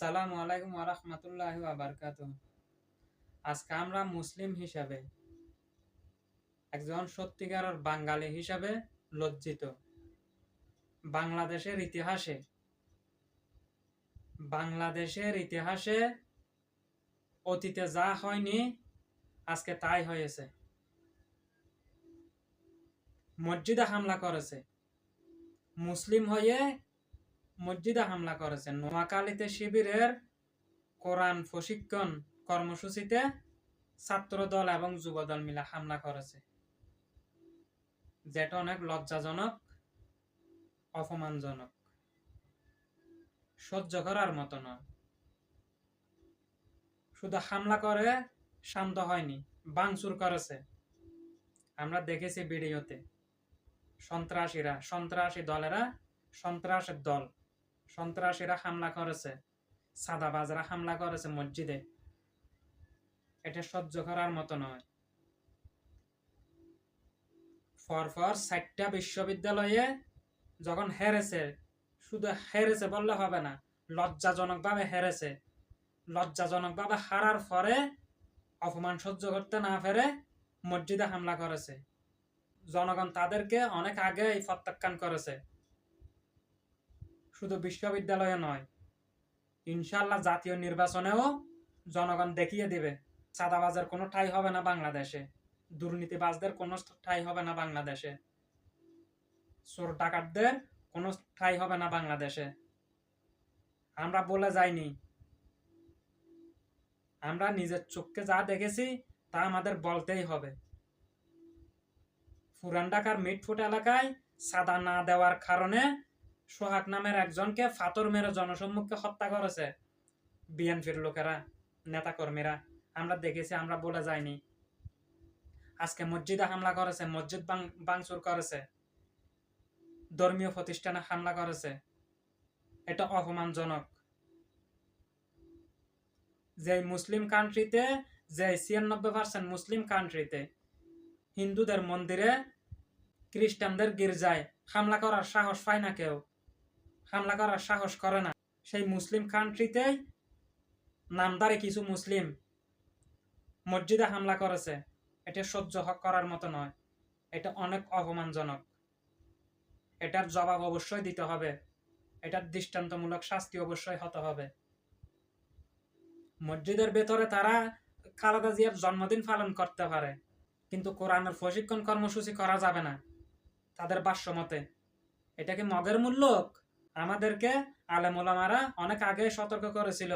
আসসালামু আলাইকুম ওরহমতুল্লাহ বারকাত আজকে আমরা মুসলিম হিসাবে একজন সত্যিকারের বাঙালি হিসাবে লজ্জিত। বাংলাদেশের ইতিহাসে বাংলাদেশের ইতিহাসে অতীতে যা হয়নি, আজকে তাই হয়েছে। মসজিদে হামলা করেছে। মুসলিম হয়ে মসজিদে হামলা করেছে নোয়াখালীতে শিবিরের কোরআন প্রশিক্ষণ কর্মসূচিতে ছাত্র দল এবং যুব দল মিলে হামলা করেছে। যেটা অনেক লজ্জাজনক, অপমানজনক। সহ্য করার মতো নয়। শুধু হামলা করে শান্ত হয়নি বাংচুর করেছে। আমরা দেখেছি ভিডিওতে। সন্ত্রাসীরা, সন্ত্রাসী দলেরা সন্ত্রাসের দল। সন্ত্রাসীরা হামলা করেছে, সাদাবাজরা হামলা করেছে মসজিদে। এটা সহ্য করার মতো নয়। পরপর ষাটটা বিশ্ববিদ্যালয়ে যখন হেরেছে, শুধু হেরেছে বললে হবে না, লজ্জাজনকভাবে হেরেছে। লজ্জাজনকভাবে হারার পরে অপমান সহ্য করতে না পেরে মসজিদে হামলা করেছে। জনগণ তাদেরকে অনেক আগেই প্রত্যাখ্যান করেছে। শুধু বিশ্ববিদ্যালয়ে নয় ইনশাল্লাহ জাতীয় নির্বাচনেও জনগণ দেখিয়ে দিবে, চাঁদাবাজের কোনো ঠাই হবে না বাংলাদেশে, দুর্নীতিবাজদের কোনো ঠাই হবে না বাংলাদেশে, চোর ডাকাতদের কোনো ঠাই হবে না বাংলাদেশে। আমরা বলে যাইনি, আমরা নিজের চোখকে যা দেখেছি তা আমাদের বলতেই হবে। পুরান ঢাকার মিটফুট এলাকায় সাদা না দেওয়ার কারণে সোহাগ নামের একজনকে ফাতর মেরে জনসম্মুখে হত্যা করেছে বিএনপির লোকেরা নেতাকর্মীরা আমরা দেখেছি, আমরা বলে যাইনি। আজকে মসজিদে হামলা করেছে, মসজিদ বাংচুর করেছে। ধর্মীয় প্রতিষ্ঠানে হামলা করেছে। এটা অপমানজনক। যে মুসলিম কান্ট্রিতে, যে ছিয়ানব্বই পার্সেন্ট মুসলিম কান্ট্রিতে হিন্দুদের মন্দিরে খ্রিস্টানদের গির্জায় হামলা করার সাহস পায় না কেউ। হামলা করার সাহস করে না। সেই মুসলিম কান্ট্রিতেই নামদারে কিছু মুসলিম মসজিদে হামলা করেছে। এটা সহ্য করার মতো নয়। এটা অনেক অপমানজনক। এটার জবাব অবশ্যই দিতে হবে। এটার দৃষ্টান্তমূলক শাস্তি অবশ্যই হতে হবে। মসজিদের ভেতরে তারা খালেদা জিয়ার জন্মদিন পালন করতে পারে। কিন্তু কোরআনের প্রশিক্ষণ কর্মসূচি করা যাবে না। তাদের বাস্য মতে। এটা কি মগের মূল্যক আমাদেরকে আলেমুলামারা অনেক আগে সতর্ক করেছিল।